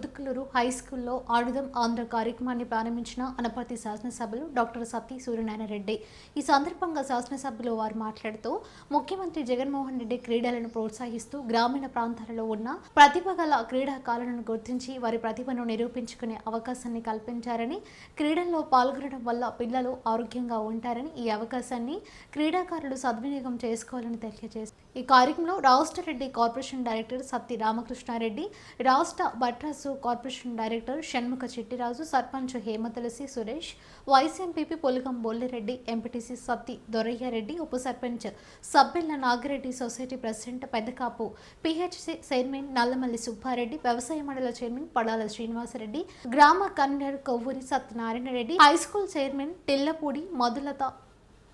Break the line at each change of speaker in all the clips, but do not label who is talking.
High స్కూల్లో ఆడుదం ఆంధ్ర కార్యక్రమాన్ని ప్రారంభించిన అనపర్తి శాసనసభ్యులు డాక్టర్ సత్తి సూర్యనారాయణ రెడ్డి ఈ సందర్భంగా శాసనసభ్యులు వారు మాట్లాడుతూ ముఖ్యమంత్రి జగన్మోహన్ రెడ్డి క్రీడలను ప్రోత్సహిస్తూ గ్రామీణ ప్రాంతాలలో ఉన్న ప్రతిభ గల క్రీడాకారులను గుర్తించి వారి ప్రతిభను నిరూపించుకునే అవకాశాన్ని కల్పించారని క్రీడల్లో పాల్గొనడం వల్ల పిల్లలు ఆరోగ్యంగా ఉంటారని ఈ అవకాశాన్ని క్రీడాకారులు సద్వినియోగం చేసుకోవాలని తెలియజేశారు. ఈ కార్యక్రమంలో రాష్ట్ర రెడ్డి కార్పొరేషన్ డైరెక్టర్ సత్తి రామకృష్ణారెడ్డి రాష్ట్ర Batrasu corporation director Shanmukha Chettiraju sarpanch Hemathulasi Suresh vice MPP Polugam Bollireddy MPTC Satti Dorayyareddy ఉప sarpanch Sabbella Nagireddy society president Peddakapu PHC chairman Nallamalli Subbareddy వ్యవసాయ మండల చైర్మన్ పడాల శ్రీనివాసరెడ్డి గ్రామ convenor Kovvuri Satyanarayana Reddy high school chairman Thillapudi Madhulatha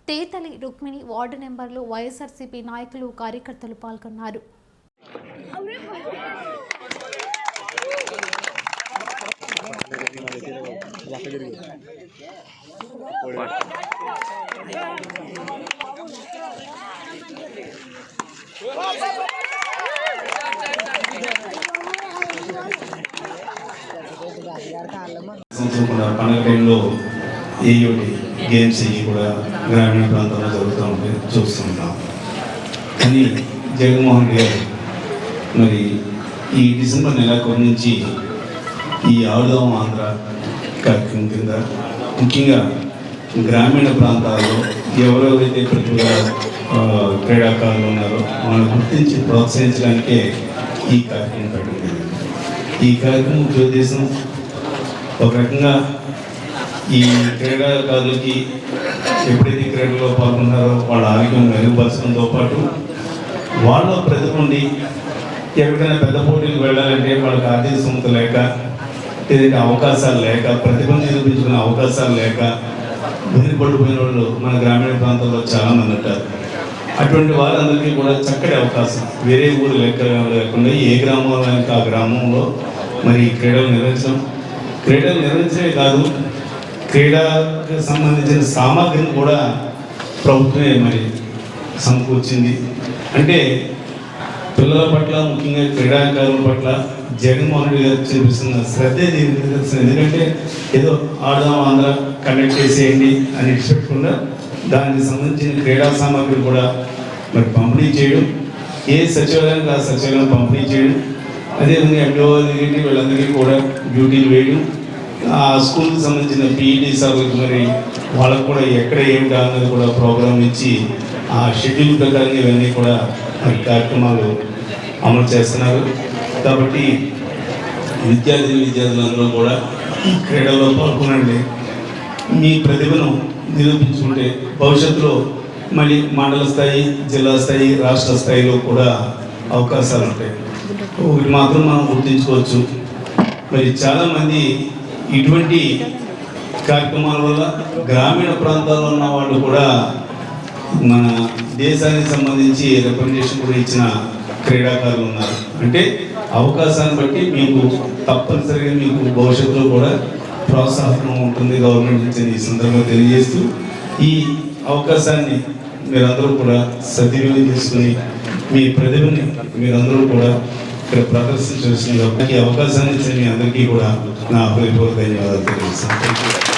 Thethali Rukmini ward నెంబర్లు YSRCP నాయకులు కార్యకర్తలు పాల్గొన్నారు
సంవత్సరం కూడా పండుగ టైంలో ఈ ఒకటి గేమ్స్ ఇవి కూడా గ్రామీణ ప్రాంతాల్లో జరుగుతూ ఉంటాయి చూస్తుంటాం. కానీ జగన్మోహన్ గారు మరి ఈ డిసెంబర్ నెలాఖరు నుంచి ఈ ఆడుదాం ఆంధ్ర కార్యక్రమం కింద ముఖ్యంగా గ్రామీణ ప్రాంతాల్లో ఎవరెవరైతే ప్రతిభా క్రీడాకారులు ఉన్నారో వాళ్ళని గుర్తించి ప్రోత్సహించడానికే ఈ కార్యక్రమం పెట్టింది ఈ కార్యక్రమం ఉద్దేశం ఒక రకంగా ఈ క్రీడాకారులకి ఎప్పుడైతే క్రీడలో పాల్గొన్నారో వాళ్ళ ఆరోగ్యం మెరుగుపరచడంతో పాటు వాళ్ళ ప్రతిభ ఉండి ఎక్కడికైనా పెద్ద పోటీలకు వెళ్ళాలంటే వాళ్ళకి ఆర్థిక సమత లేక లేదంటే అవకాశాలు లేక ప్రతిభ నిరూపించుకునే అవకాశాలు లేక వెనుకబడిపోయిన వాళ్ళు మన గ్రామీణ ప్రాంతాల్లో చాలామంది ఉంటారు. అటువంటి వారందరికీ కూడా చక్కటి అవకాశం. వేరే ఊరు లెక్క లేకుండా ఏ గ్రామంలో ఆ గ్రామంలో మరి ఈ క్రీడలు నిర్వహించడం. క్రీడలు నిర్వహించడమే కాదు క్రీడకు సంబంధించిన సామాగ్రిని కూడా ప్రభుత్వమే మరి సమకూర్చింది. అంటే పిల్లల పట్ల ముఖ్యంగా క్రీడాకారుల పట్ల జగన్మోహన్ రెడ్డి గారు చూపిస్తున్న శ్రద్ధ దీనికి ఎందుకంటే ఏదో ఆడదాం ఆంధ్ర కండక్ట్ చేసేయండి అని చెప్పకుండా దానికి సంబంధించిన క్రీడా సామాగ్రి కూడా మరి పంపిణీ చేయడం ఏ సచివాలయానికి ఆ సచివాలయం పంపిణీ చేయడం అదేవిధంగా ఎండిఓ వీళ్ళందరికీ కూడా డ్యూటీలు వేయడం ఆ స్కూల్కి సంబంధించిన పీఈటీ సభలకు మరి వాళ్ళకు కూడా ఎక్కడ ఏమిటి అన్నది కూడా ప్రోగ్రామ్ ఇచ్చి ఆ షెడ్యూల్ ప్రకారంగా ఇవన్నీ కూడా మరి కార్యక్రమాలు అమలు చేస్తున్నారు. కాబట్టి విద్యార్థి విద్యార్థులందరూ కూడా క్రీడల్లో పాల్గొనండి. మీ ప్రతిభను నిరూపించుకుంటే భవిష్యత్తులో మళ్ళీ మండల స్థాయి జిల్లా స్థాయి రాష్ట్ర స్థాయిలో కూడా అవకాశాలు ఉంటాయి ఒకటి మాత్రం మనం గుర్తించుకోవచ్చు. మరి చాలామంది ఇటువంటి కార్యక్రమాల వల్ల గ్రామీణ ప్రాంతాల్లో ఉన్న వాళ్ళు కూడా మన దేశానికి సంబంధించి రిప్రజెంటేషన్ కూడా ఇచ్చిన క్రీడాకారులు ఉన్నారు. అంటే అవకాశాన్ని బట్టి మీకు తప్పనిసరిగా మీకు భవిష్యత్తులో కూడా ప్రోత్సాహం ఉంటుంది గవర్నమెంట్ నుంచి ఈ సందర్భంగా తెలియజేస్తూ ఈ అవకాశాన్ని మీరందరూ కూడా సద్వినియోగం చేసుకుని మీ ప్రతిభని మీరందరూ కూడా ఇక్కడ ప్రదర్శించాల్సిందిగా ఈ అవకాశాన్ని ఇచ్చిన మీ అందరికీ కూడా నా హృదయపూర్వక ధన్యవాదాలు తెలియజేస్తాను.